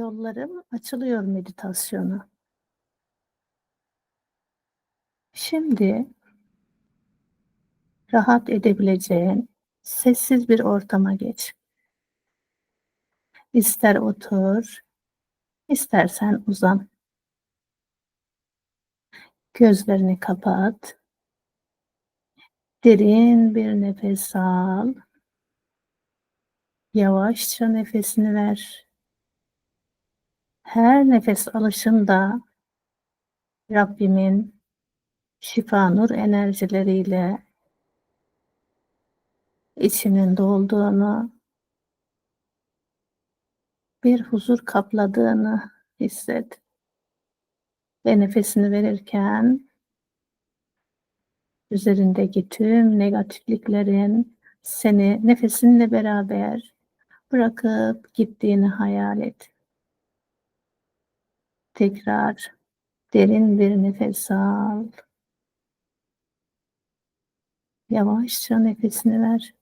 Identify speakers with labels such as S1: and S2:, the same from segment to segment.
S1: Yollarım açılıyor meditasyonu. Şimdi rahat edebileceğin sessiz bir ortama geç. İster otur, istersen uzan. Gözlerini kapat. Derin bir nefes al. Yavaşça nefesini ver. Her nefes alışında Rabbimin şifa nur enerjileriyle içinin dolduğunu, bir huzur kapladığını hisset. Ve nefesini verirken üzerindeki tüm negatifliklerin seni nefesinle beraber bırakıp gittiğini hayal et. Tekrar derin bir nefes al. Yavaşça nefesini ver.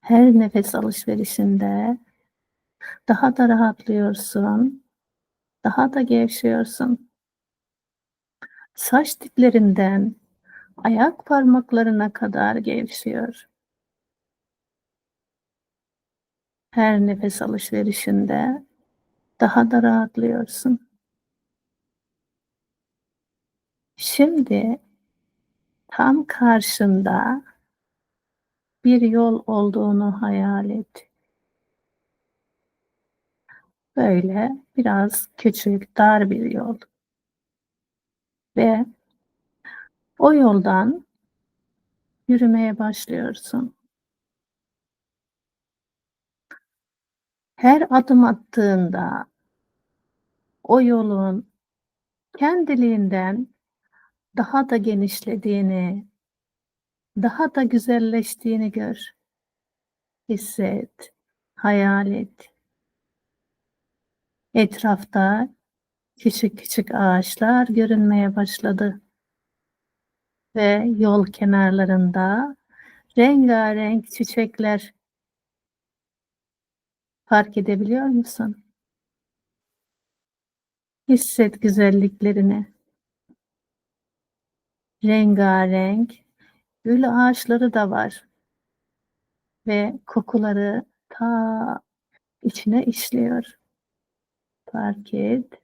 S1: Her nefes alışverişinde daha da rahatlıyorsun. Daha da gevşiyorsun. Saç diplerinden ayak parmaklarına kadar gevşiyor. Her nefes alışverişinde daha da rahatlıyorsun. Şimdi tam karşında bir yol olduğunu hayal et. Böyle biraz küçük, dar bir yol. Ve o yoldan yürümeye başlıyorsun. Her adım attığında o yolun kendiliğinden daha da genişlediğini, daha da güzelleştiğini gör. Hisset, hayal et. Etrafta küçük küçük ağaçlar görünmeye başladı. Ve yol kenarlarında rengarenk çiçekler fark edebiliyor musun? Hisset güzelliklerini. Rengarenk gül ağaçları da var. Ve kokuları ta içine işliyor. Fark et.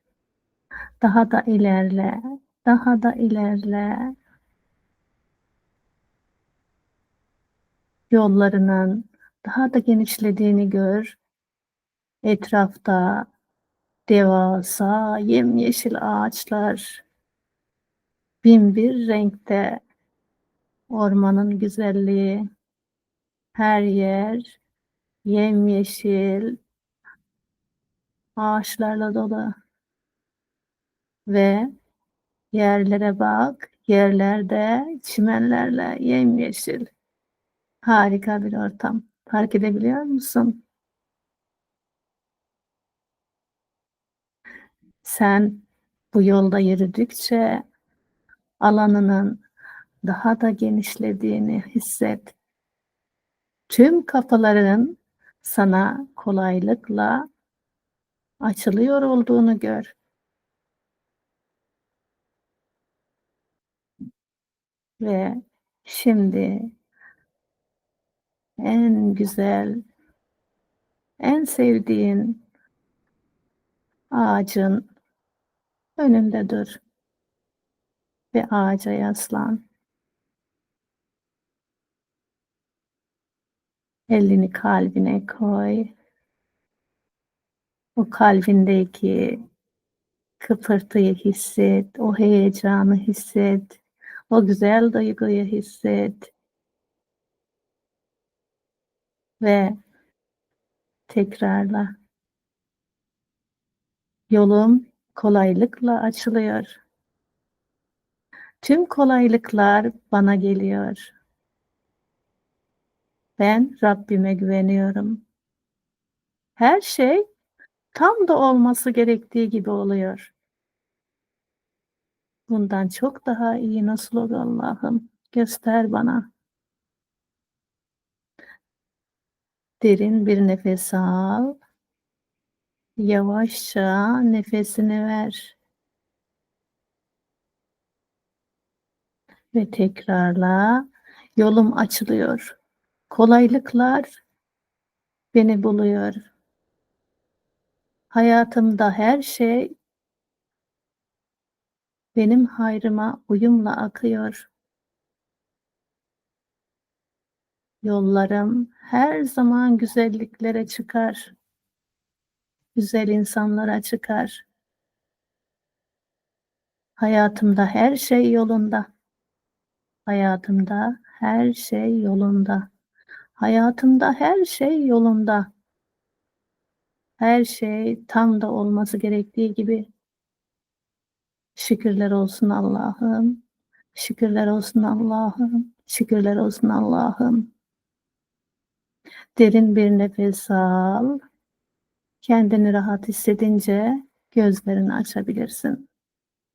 S1: Daha da ilerle. Daha da ilerle. Yollarının daha da genişlediğini gör. Etrafta devasa yemyeşil ağaçlar bin bir renkte. Ormanın güzelliği her yer yemyeşil ağaçlarla dolu. Ve yerlere bak yerlerde çimenlerle yemyeşil. Harika bir ortam. Fark edebiliyor musun? Sen bu yolda yürüdükçe alanının daha da genişlediğini hisset. Tüm kapıların sana kolaylıkla açılıyor olduğunu gör. Ve şimdi en güzel, en sevdiğin ağacın önünde dur ve ağaca yaslan. Elini kalbine koy. O kalbindeki kıpırtıyı hisset, o heyecanı hisset, o güzel duyguyu hisset. Ve tekrarla. Yolum kolaylıkla açılıyor. Tüm kolaylıklar bana geliyor. Ben Rabbime güveniyorum. Her şey tam da olması gerektiği gibi oluyor. Bundan çok daha iyi nasıl olur Allah'ım? Göster bana. Derin bir nefes al. Yavaşça nefesini ver. Ve tekrarla. Yolum açılıyor. Kolaylıklar beni buluyor. Hayatımda her şey benim hayrıma uyumla akıyor. Yollarım her zaman güzelliklere çıkar. Güzel insanlara çıkar. Hayatımda her şey yolunda. Hayatımda her şey yolunda. Hayatımda her şey yolunda. Her şey tam da olması gerektiği gibi. Şükürler olsun Allah'ım. Şükürler olsun Allah'ım. Şükürler olsun Allah'ım. Derin bir nefes al. Kendini rahat hissedince gözlerini açabilirsin.